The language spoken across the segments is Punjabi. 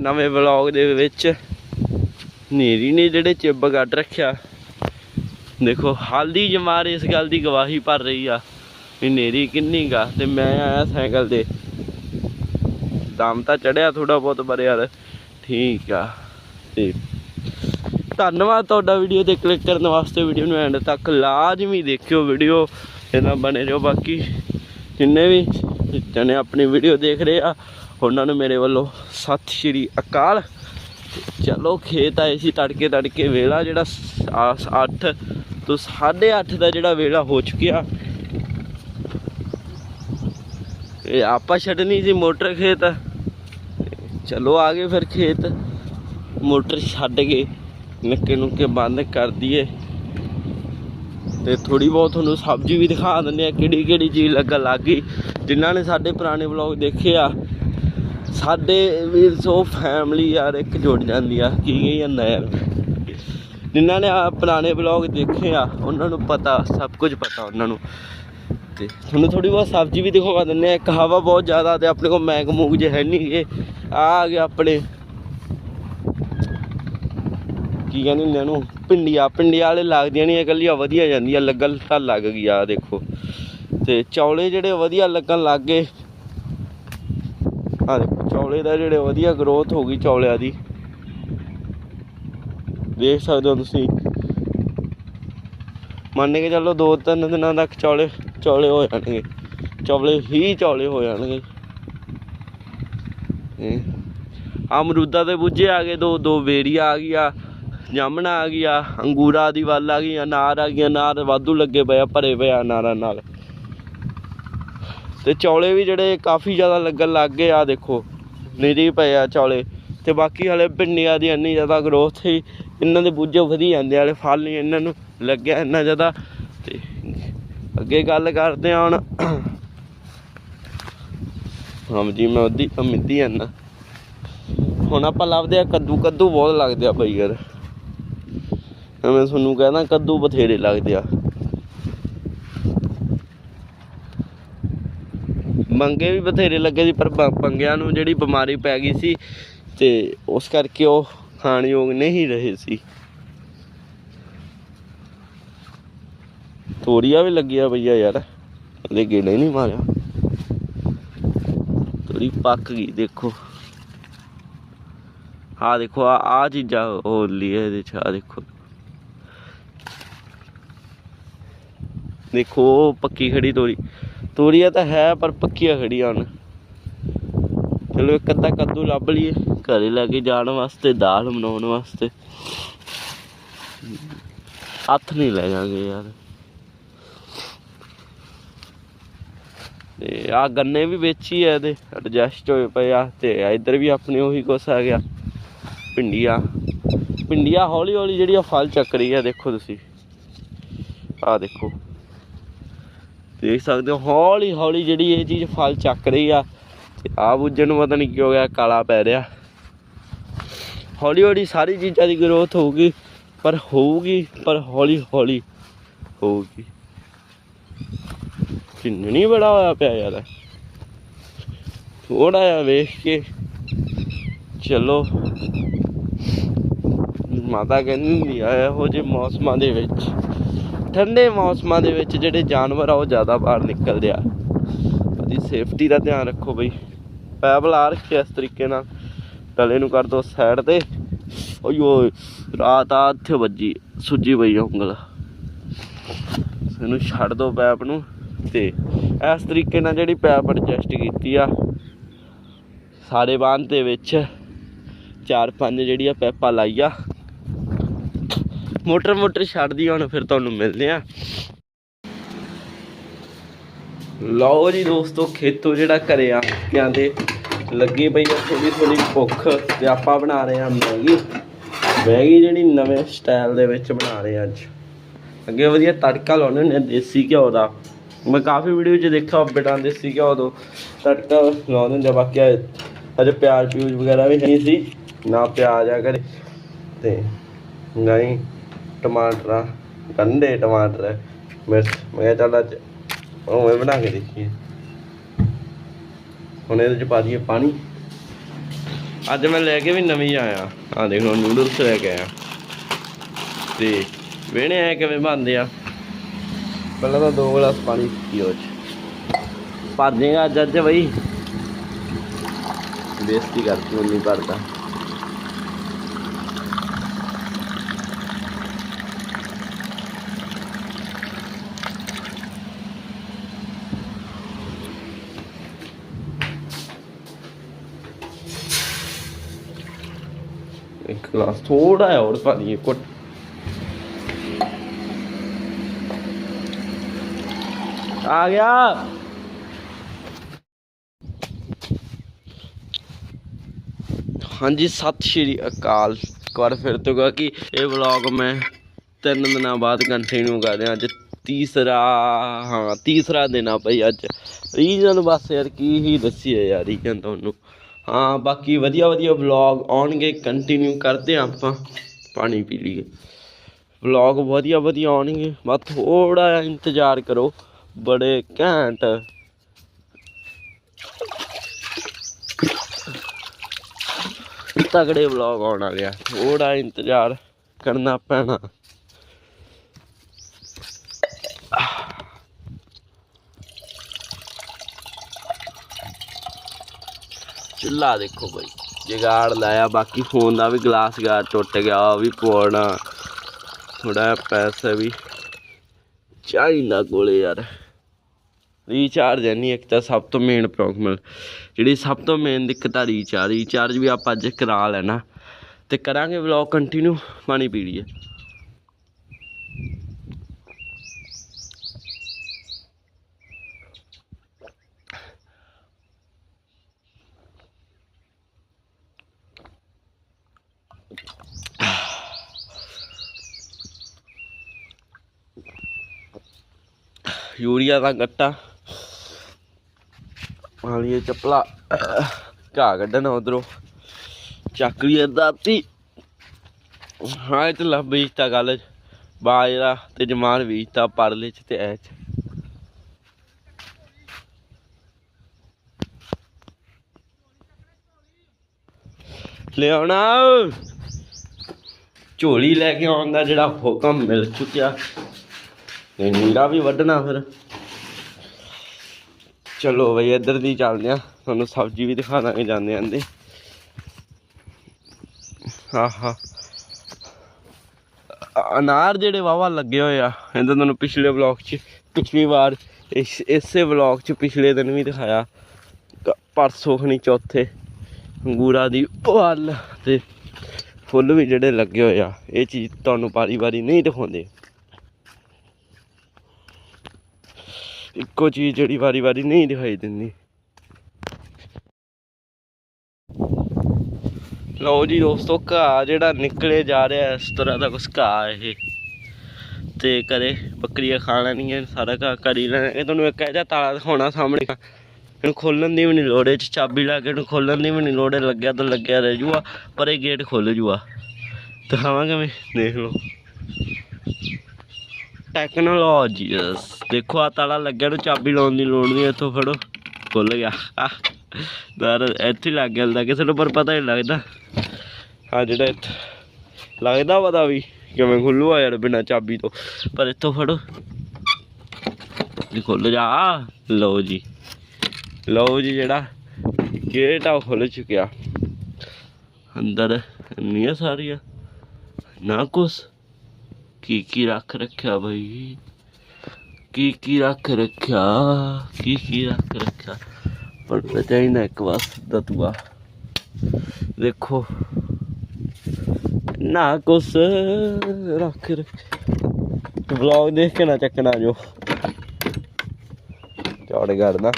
ਨਵੇਂ ਵਲੌਗ ਦੇ ਵਿੱਚ। ਨੇਰੀ ਨੇ ਜਿਹੜੇ ਚਿੱਬ ਕੱਢ ਰੱਖਿਆ। ਦੇਖੋ, ਹਾਲਦੀ ਜਮਾਰ ਇਸ ਗੱਲ ਦੀ ਗਵਾਹੀ ਭਰ ਰਹੀ ਆ ਵੀ ਨੇਰੀ ਕਿੰਨੀ ਗਾ। ਤੇ ਮੈਂ ਆਇਆ ਸਾਈਕਲ ਤੇ। ਦਮ ਤਾਂ ਚੜਿਆ ਥੋੜਾ ਬਹੁਤ, ਪਰ ਯਾਰ ਠੀਕ ਆ। ਤੇ ਧੰਨਵਾਦ ਤੁਹਾਡਾ ਵੀਡੀਓ ਤੇ ਕਲਿੱਕ ਕਰਨ ਵਾਸਤੇ। ਵੀਡੀਓ ਨੂੰ ਐਂਡ ਤੱਕ ਲਾਜ਼ਮੀ ਦੇਖਿਓ ਵੀਡੀਓ। ਇਹਦਾ ਬਣੇ ਰਹੋ ਬਾਕੀ। ਜਿੰਨੇ ਵੀ ਜਣੇ ਆਪਣੀ ਵੀਡੀਓ ਦੇਖ ਰਹੇ ਆ। ਉਹਨਾਂ ਨੂੰ ਮੇਰੇ ਵੱਲੋਂ ਸਤਿ ਸ਼੍ਰੀ ਅਕਾਲ। ਚਲੋ ਖੇਤ ਆਏ ਸੀ ਤੜਕੇ ਤੜਕੇ, ਵੇਲਾ ਜਿਹੜਾ 8 ਤੋਂ 8:30 ਦਾ ਜਿਹੜਾ ਵੇਲਾ ਹੋ ਚੁੱਕਿਆ। ਇਹ ਆਪਾਂ ਛੱਡਣੀ ਸੀ ਮੋਟਰ ਖੇਤ। ਚਲੋ ਆ ਗਏ ਫਿਰ ਖੇਤ। ਮੋਟਰ ਛੱਡ ਕੇ ਨਿੱਕੇ ਨੁੱਕੇ ਬੰਦ ਕਰ ਦਈਏ। ਤੇ ਥੋੜੀ ਬਹੁਤ ਤੁਹਾਨੂੰ ਸਬਜ਼ੀ ਵੀ ਦਿਖਾ ਦਿੰਦੇ ਆ ਕਿਹੜੀ ਕਿਹੜੀ ਚੀਜ਼ ਲੱਗਣ ਲੱਗ ਗਈ। ਜਿਨ੍ਹਾਂ ਨੇ ਸਾਡੇ ਪੁਰਾਣੇ ਵਲੌਗ ਦੇਖੇ ਆ ਸਾਡੇ ਵੀ ਸੋ ਫੈਮਿਲੀ ਯਾਰ ਇੱਕ ਜੁੜ ਜਾਂਦੀ ਆ ਕੀ ਕੀ ਜਾਂਦਾ ਯਾਰ। ਜਿਨ੍ਹਾਂ ਨੇ ਆ ਪੁਰਾਣੇ ਵਲੌਗ ਦੇਖੇ ਆ, ਉਹਨਾਂ ਨੂੰ ਪਤਾ, ਸਭ ਕੁਝ ਪਤਾ ਉਹਨਾਂ ਨੂੰ। ਤੇ ਤੁਹਾਨੂੰ ਥੋੜੀ ਬਹੁਤ ਸਬਜ਼ੀ ਵੀ ਦਿਖਾ ਦਿੰਦੇ ਆ ਕਹਾਵਾ ਬਹੁਤ ਜ਼ਿਆਦਾ ਤੇ ਆਪਣੇ ਕੋਲ ਮੈਗ ਮੂਗ ਜੇ ਹੈ ਨਹੀਂ ਗੇ। ਆ ਆ ਗਏ ਆਪਣੇ। ਕੀ ਕਹਿੰਦੇ ਹੁੰਦੇ ਆ ਇਹਨੂੰ ਪਿੰਡੀਆਂ ਪਿੰਡੀਆਂ ਵਾਲੇ ਲੱਗਦੀਆਂ ਨਹੀਂ ਇਕੱਲੀਆਂ ਵਧੀਆ ਜਾਂਦੀਆਂ, ਲੱਗਣ ਤਾਂ ਲੱਗ ਗਈ ਆ, ਦੇਖੋ। ਤੇ ਚੌਲੇ ਜਿਹੜੇ ਵਧੀਆ ਲੱਗਣ ਲੱਗ ਗਏ। ਆ ਦੇਖੋ। ਚੌਲੇ ਦਾ ਜਿਹੜੇ ਵਧੀਆ ਗਰੋਥ ਹੋ ਗਈ ਚੌਲਿਆਂ ਦੀ। ਦੇਖ ਸਕਦੇ ਹੋ ਤੁਸੀਂ। ਮੰਨ ਕੇ ਚੱਲੋ ਦੋ ਤਿੰਨ ਦਿਨਾਂ ਤੱਕ ਚੌਲੇ ਚੌਲੇ ਹੋ ਜਾਣਗੇ। ਚੌਲੇ ਹੀ ਚੌਲੇ ਹੋ ਜਾਣਗੇ। ਅਮਰੂਦਾ ਦੇ ਬੂਝੇ ਆ ਗਏ ਦੋ ਦੋ ਬੇਰੀਆਂ ਆ ਗਈਆਂ ਜਾਮਣਾ ਆ ਗਿਆ ਅੰਗੂਰਾ ਦੀ ਵੱਲ ਆ ਗਈ ਅਨਾਰ ਆ ਗਈਆਂ ਅਨਾਰ ਵਾਧੂ ਲੱਗੇ ਪਏ ਆ, ਭਰੇ ਪਏ ਆ ਅਨਾਰਾਂ ਨਾਲ। ਤੇ ਚੌਲੇ ਵੀ ਜਿਹੜੇ ਕਾਫੀ ਜ਼ਿਆਦਾ ਲੱਗਣ ਲੱਗ ਗਏ ਆ, ਦੇਖੋ। ਨਿਰੀ ਪਏ ਆ ਚੌਲੇ। ਤੇ ਬਾਕੀ ਹਲੇ ਭਿੰਡੀਆਂ ਦੀ ਇੰਨੀ ਜ਼ਿਆਦਾ ਗਰੋਥ ਸੀ ਇਹਨਾਂ ਦੇ ਬੂਝੇ ਵਧੀ ਜਾਂਦੇ ਆ, ਹਲੇ ਫਲ ਨਹੀਂ ਇਹਨਾਂ ਨੂੰ ਲੱਗਿਆ ਇੰਨਾ ਜ਼ਿਆਦਾ। ਤੇ ਅੱਗੇ ਗੱਲ ਕਰਦੇ ਹਾਂ ਹੁਣ। ਹਾਂ ਜੀ ਮੈਂ ਉਹਦੀ ਮਿੱਦੀ ਜਾਂਦਾ। ਹੁਣ ਆਪਾਂ ਲੱਭਦੇ ਆ ਕੱਦੂ। ਕੱਦੂ ਬਹੁਤ ਲੱਗਦੇ ਆ ਬਈ ਯਾਰ। ਮੈਂ ਤੁਹਾਨੂੰ ਕਹਿੰਦਾ ਕੱਦੂ ਬਥੇਰੇ ਲੱਗਦੇ ਆ। ਮੰਗੇ ਵੀ ਬਥੇਰੇ ਲੱਗੇ ਸੀ, ਪਰ ਪੰਗਿਆਂ ਨੂੰ ਜਿਹੜੀ ਬਿਮਾਰੀ ਪੈ ਗਈ ਸੀ ਤੇ ਉਸ ਕਰਕੇ ਉਹ ਖਾਣ ਯੋਗ ਨਹੀਂ ਰਹੇ ਸੀ। ਤੋਰੀਆ ਵੀ ਲੱਗਿਆ ਭਈਆ ਯਾਰ ਉਹਦੇ ਗੇੜਾ ਨਹੀਂ ਮਾਰਿਆ। ਤੋਰੀ ਪੱਕ ਗਈ, ਦੇਖੋ। ਆ ਦੇਖੋ ਆ ਆ ਚੀਜ਼ਾਂ ਹੋ ਲਈ ਇਹਦੇ ਚ ਆ ਦੇਖੋ। ਦੇਖੋ, ਉਹ ਪੱਕੀ ਖੜੀ ਤੋਰੀ। ਤੋਰੀਆ ਤਾਂ ਹੈ, ਪਰ ਪੱਕੀਆਂ ਖੜੀਆਂ ਹਨ। ਚਲੋ ਇੱਕ ਅੱਧਾ ਕੱਦੂ ਲੱਭ ਲਈਏ, ਘਰੇ ਲੈ ਕੇ ਜਾਣ ਵਾਸਤੇ, ਦਾਲ ਬਣਾਉਣ ਵਾਸਤੇ। ਹੱਥ ਨਹੀਂ ਲੈ ਜਾਗੇ ਯਾਰ। ਤੇ ਆ ਗੰਨੇ ਵੀ ਵਿੱਚ ਹੀ ਇਹਦੇ ਐਡਜਸਟ ਹੋਏ ਪਏ ਆ, ਤੇ ਇੱਧਰ ਵੀ ਆਪਣੇ ਉਹੀ ਕੁਛ ਆ ਗਿਆ, ਭਿੰਡੀਆਂ। ਭਿੰਡੀਆਂ ਹੌਲੀ ਹੌਲੀ ਜਿਹੜੀਆਂ ਫਲ ਚੱਕ ਰਹੀ ਆ ਦੇਖੋ ਤੁਸੀਂ। ਆ ਦੇਖੋ। ਦੇਖ ਸਕਦੇ ਹੋ, ਹੌਲੀ ਹੌਲੀ ਜਿਹੜੀ ਇਹ ਚੀਜ਼ ਫਲ ਚੱਕ ਰਹੀ ਆ, ਤੇ ਆ ਬੁੱਝਣ ਨੂੰ ਪਤਾ ਨਹੀਂ ਕੀ ਹੋ ਗਿਆ, ਕਾਲਾ ਪੈ ਰਿਹਾ। ਹੌਲੀ ਹੌਲੀ ਸਾਰੀ ਚੀਜ਼ਾਂ ਦੀ ਗਰੋਥ ਹੋਊਗੀ, ਪਰ ਹੋਊਗੀ, ਪਰ ਹੌਲੀ ਹੌਲੀ ਹੋਊਗੀ। ਕਿੰਨੀ ਬੜਾ ਹੋਇਆ ਪਿਆ ਯਾਰ। ਥੋੜਾ ਜਿਹਾ ਵੇਖ ਕੇ ਚਲੋ। ਮਾਤਾ ਕਹਿੰਦੀ ਹੁੰਦੀ ਆ, ਇਹੋ ਜਿਹੇ ਮੌਸਮਾਂ ਦੇ ਵਿੱਚ ਠੰਡੇ ਮੌਸਮਾਂ ਦੇ ਵਿੱਚ ਜਿਹੜੇ ਜਾਨਵਰ ਆ, ਉਹ ਜ਼ਿਆਦਾ ਬਾਹਰ ਨਿਕਲਦੇ ਆ। ਉਹਦੀ ਸੇਫਟੀ ਦਾ ਧਿਆਨ ਰੱਖੋ ਬਈ। ਪੈਪ ਲਾ ਰੱਖੇ ਇਸ ਤਰੀਕੇ ਨਾਲ। ਤਲੇ ਨੂੰ ਕਰ ਦੋ ਸਾਈਡ ਤੇ। ਓਏ ਰਾਤ ਆ ਇੱਥੇ ਵੱਜੀ, ਸੁੱਜੀ ਪਈ ਉਂਗਲ। ਇਹਨੂੰ ਛੱਡ ਦੋ ਪੈਪ ਨੂੰ। ਤੇ ਇਸ ਤਰੀਕੇ ਨਾਲ ਜਿਹੜੀ ਪੈਪ ਐਡਜਸਟ ਕੀਤੀ ਆ, ਸਾਰੇ ਬਾਂਹ ਦੇ ਵਿੱਚ ਚਾਰ ਪੰਜ ਜਿਹੜੀਆਂ ਪੈਪਾਂ ਲਾਈਆਂ। ਮੋਟਰ ਮੋਟਰ ਛੱਡਦੀ ਹੁਣ ਫਿਰ ਤੁਹਾਨੂੰ ਮਿਲਦੇ ਆ। ਲਓ ਜੀ ਦੋਸਤੋ ਖੇਤੋਂ ਜਿਹੜਾ ਘਰੇ ਆ ਕਹਿੰਦੇ ਲੱਗੀ ਪਈ ਆ ਥੋੜੀ ਥੋੜੀ ਭੁੱਖ ਤੇ ਆਪਾਂ ਬਣਾ ਰਹੇ ਆ ਮੈਗੀ। ਮੈਗੀ ਜਿਹੜੀ ਨਵੇਂ ਸਟਾਈਲ ਦੇ ਵਿੱਚ ਬਣਾ ਰਹੇ ਅੱਜ। ਅੱਗੇ ਵਧੀਆ ਤੜਕਾ ਲਾਉਣੇ ਨੇ ਦੇਸੀ ਘਿਓ ਦਾ। ਮੈਂ ਕਾਫੀ ਵੀਡੀਓ 'ਚ ਦੇਖਿਆ ਬਿਨਾਂ ਦੇਸੀ ਘਿਓ ਤੋਂ ਤੜਕਾ ਲਾਉਂਦੇ ਹੁੰਦੇ ਆ, ਬਾਕੀ ਅਜੇ ਪਿਆਜ਼ ਪਿਊਜ਼ ਵਗੈਰਾ ਵੀ ਨਹੀਂ ਸੀ ਨਾ ਪਿਆਜ਼ ਆ ਘਰੇ। ਤੇ ਨਹੀਂ ਟਮਾਟਰ ਆ, ਗੰਢੇ ਟਮਾਟਰ ਮਿਰਚ ਮੈਂ ਕਿਹਾ ਚੱਲ ਅੱਜ ਉਵੇਂ ਬਣਾ ਕੇ ਦੇਖੀਏ ਹੁਣ ਇਹਦੇ ਚ ਪਾ ਦਈਏ ਪਾਣੀ ਅੱਜ ਮੈਂ ਲੈ ਕੇ ਵੀ ਨਵੀਂ ਆਇਆ ਆ ਦੇਖ ਲਓ ਨੂਡਲਸ ਲੈ ਕੇ ਆਇਆ ਤੇ ਵੇਣੇ ਆ ਕਿਵੇਂ ਬਣਦੇ ਆ ਪਹਿਲਾਂ ਤਾਂ ਦੋ ਗਲਾਸ ਪਾਣੀ ਪੀਓ ਚ ਭਰ ਦੇਗਾ ਅੱਜ ਅੱਜ ਬਈ ਬੇਇੱਜ਼ਤੀ ਕਰਤੀ ਉਹ ਨਹੀਂ ਭਰਦਾ ਇੱਕ ਗਲਾਸ ਥੋੜਾ ਜਿਹਾ ਹੋਰ ਪਾ ਦਈਏ ਕੁੱਟ ਹਾਂਜੀ, ਸਤਿ ਸ਼੍ਰੀ ਅਕਾਲ। ਇੱਕ ਵਾਰ ਫਿਰ ਤੋਂ ਕਹਾਂ ਕਿ ਇਹ ਵਲੌਗ ਮੈਂ ਤਿੰਨ ਦਿਨਾਂ ਬਾਅਦ ਕੰਟੀਨਿਊ ਕਰ ਰਿਹਾ। ਅੱਜ ਤੀਸਰਾ, ਹਾਂ, ਤੀਸਰਾ ਦਿਨ ਆ ਭਾਈ ਅੱਜ। ਰੀਜਨ ਬਸ ਯਾਰ ਕੀ ਹੀ ਦੱਸੀਏ ਯਾਰ, ਰੀਜਨ ਤੁਹਾਨੂੰ। ਹਾਂ, ਬਾਕੀ ਵਧੀਆ ਵਧੀਆ ਵਲੌਗ ਆਉਣਗੇ ਕੰਟੀਨਿਊ ਕਰਦੇ ਹਾਂ ਆਪਾਂ, ਪਾਣੀ ਪੀ ਲਈਏ। ਵਲੌਗ ਵਧੀਆ ਵਧੀਆ ਆਉਣਗੇ, ਬਸ ਥੋੜਾ ਜਿਹਾ ਇੰਤਜ਼ਾਰ ਕਰੋ, ਬੜੇ ਘੈਂਟ। ਤਗੜੇ ਵਲੌਗ ਆਉਣ ਵਾਲੇ ਆ ਥੋੜਾ ਇੰਤਜ਼ਾਰ ਕਰਨਾ ਪੈਣਾ। ਚੁੱਲਾ ਦੇਖੋ ਬਾਈ। ਜਗਾੜ ਲਾਇਆ, ਬਾਕੀ ਫੋਨ ਦਾ ਵੀ ਗਲਾਸ ਗਾਰ ਟੁੱਟ ਗਿਆ ਉਹ ਵੀ ਪਵਾਉਣਾ ਥੋੜਾ ਪੈਸਾ ਵੀ ਚਾਹੀਦਾ ਕੋਲੇ ਯਾਰ। ਰੀਚਾਰਜ ਹੈ ਨਹੀਂ ਇੱਕ ਤਾਂ ਸਭ ਤੋਂ ਮੇਨ ਪ੍ਰੋਬਲਮ ਜਿਹੜੀ ਸਭ ਤੋਂ ਮੇਨ ਦਿੱਕਤ ਆ ਰੀਚਾਰਜ ਰੀਚਾਰਜ ਵੀ ਆਪਾਂ ਅੱਜ ਕਰਾ ਲੈਣਾ। ਤੇ ਕਰਾਂਗੇ ਵਲੌਗ ਕੰਟੀਨਿਊ ਪਾਣੀ ਪੀ ਲਈਏ ਯੂਰੀਆ ਦਾ ਗੱਟਾ। ਵਾਲੀਏ ਚੱਪਲਾ। ਘਾਹ ਕੱਢਣਾ ਉਧਰੋਂ। ਚੱਕ ਲਈ ਦਾਤੀ। ਹਾਂ ਤੇ ਲੱਭ ਬੀਜਤਾ ਗੱਲ। ਬਾਜਰਾ ਤੇ ਜਮਾਨ ਬੀਜਤਾ, ਪਰਲੇ ਚ ਤੇ ਐ ਚ। ਲਿਆਉਣਾ। ਝੋਲੀ ਲੈ ਕੇ ਆਉਣ ਦਾ ਜਿਹੜਾ ਹੁਕਮ ਮਿਲ ਚੁੱਕਿਆ ਤੇ ਨੀਰਾ ਵੀ ਵੱਢਣਾ ਫਿਰ। ਚਲੋ ਬਈ, ਇੱਧਰ ਦੀ ਚੱਲਦੇ ਆ ਤੁਹਾਨੂੰ ਸਬਜ਼ੀ ਵੀ ਦਿਖਾ ਦਾਂਗੇ ਜਾਂਦੇ ਆਂਦੇ। ਆਹਾ। ਅਨਾਰ ਜਿਹੜੇ ਵਾਵਾ ਲੱਗੇ ਹੋਏ ਆ ਇਹਦਾ ਤੁਹਾਨੂੰ ਪਿਛਲੇ ਵਲੌਗ 'ਚ, ਪਿਛਲੀ ਵਾਰ, ਇਸ, ਇਸੇ ਵਲੌਗ 'ਚ ਪਿਛਲੇ ਦਿਨ ਵੀ ਦਿਖਾਇਆ। ਕ- ਪਰਸੋਂ ਖਣੀ ਚੌਥੇ, ਅੰਗੂਰਾ ਦੀ ਵੱਲ ਤੇ ਫੁੱਲ ਵੀ ਜਿਹੜੇ ਲੱਗੇ ਹੋਏ ਆ, ਇਹ ਚੀਜ਼ ਤੁਹਾਨੂੰ ਵਾਰੀ ਵਾਰੀ ਨਹੀਂ ਦਿਖਾਉਂਦੇ। ਇੱਕੋ ਚੀਜ਼ ਜਿਹੜੀ ਵਾਰੀ ਵਾਰੀ ਨਹੀਂ ਦਿਖਾਈ ਦਿੰਦੀ। ਲਓ ਜੀ ਦੋਸਤੋ, ਘਾਹ ਜਿਹੜਾ ਨਿਕਲੇ ਜਾ ਰਿਹਾ, ਇਸ ਤਰ੍ਹਾਂ ਦਾ ਕੁਛ ਘਾਹ ਇਹ। ਤੇ ਕਰੇ ਬੱਕਰੀਆਂ ਖਾ ਲੈਣੀਆਂ, ਸਾਰਾ ਘਾਹ ਕਰੀ ਲੈਣਾ ਇਹ ਤੁਹਾਨੂੰ ਇੱਕ ਇਹਦਾ ਤਾਲਾ ਦਿਖਾਉਣਾ ਸਾਹਮਣੇ। ਇਹਨੂੰ ਖੋਲਣ ਦੀ ਵੀ ਨਹੀਂ ਲੋੜ ਇਹ 'ਚ ਚਾਬੀ ਲਾ ਕੇ ਇਹਨੂੰ ਖੋਲਣ ਦੀ ਵੀ ਨਹੀਂ ਲੋੜ ਇਹ ਲੱਗਿਆ ਤਾਂ ਲੱਗਿਆ ਰਹਿ ਜੂਗਾ ਪਰ ਇਹ ਗੇਟ ਖੁੱਲ ਜੂਗਾ ਦਿਖਾਵਾਂਗੇ ਮੈਂ ਦੇਖ ਲਓ। ਟੈਕਨੋਲੋਜੀਸ ਦੇਖੋ ਆ ਤਾਲਾ ਲੱਗਿਆ ਨੂੰ ਚਾਬੀ ਲਾਉਣ ਦੀ ਲੋੜ ਨਹੀਂ ਇੱਥੋਂ ਫੜੋ। ਖੁੱਲ ਗਿਆ। ਆਹ, ਦਰ ਇੱਥੇ ਹੀ ਲੱਗ ਗਿਆ ਹੁੰਦਾ ਕਿਸੇ ਨੂੰ ਪਰ ਪਤਾ ਨਹੀਂ ਲੱਗਦਾ। ਆ ਜਿਹੜਾ ਇੱਥੇ ਲੱਗਦਾ ਪਤਾ ਵੀ ਕਿਵੇਂ ਖੁੱਲੂ ਆ ਯਾਰ ਬਿਨਾ ਚਾਬੀ ਤੋਂ। ਪਰ ਇੱਥੋਂ ਫੜੋ। ਜੀ ਖੁੱਲ ਜਾ। ਲਓ ਜੀ। ਲਓ ਜੀ ਜਿਹੜਾ ਗੇਟ ਆ ਖੁੱਲ ਚੁੱਕਿਆ। ਅੰਦਰ ਇੰਨੀਆਂ ਸਾਰੀਆਂ, ਨਾ ਕੁਛ। ਕੀ ਕੀ ਰੱਖ ਰੱਖਿਆ ਬਈ? ਕੀ ਕੀ ਰੱਖ ਰੱਖਿਆ? ਕੀ ਕੀ ਰੱਖ ਰੱਖਿਆ? ਪਰ ਚਾਹੀਦਾ ਇੱਕ ਵਾਰ ਸਿੱਧਾ ਤੂਆ ਦੇਖੋ, ਨਾ ਕੁਛ ਰੱਖ ਵਲੌਗ ਦੇਖ ਕੇ ਨਾ ਚੱਕਣਾ ਜੋ। ਚੌੜ ਕਰਦਾ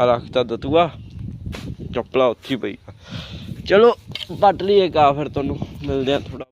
ਆ ਰੱਖਤਾ ਦਤੂਆ ਚੱਪਲਾ ਉੱਥੇ ਪਈ ਆ। ਚਲੋ ਪੱਟ ਲਈਏ ਕਾ ਫਿਰ ਤੁਹਾਨੂੰ, ਮਿਲਦੇ ਆ ਥੋੜਾ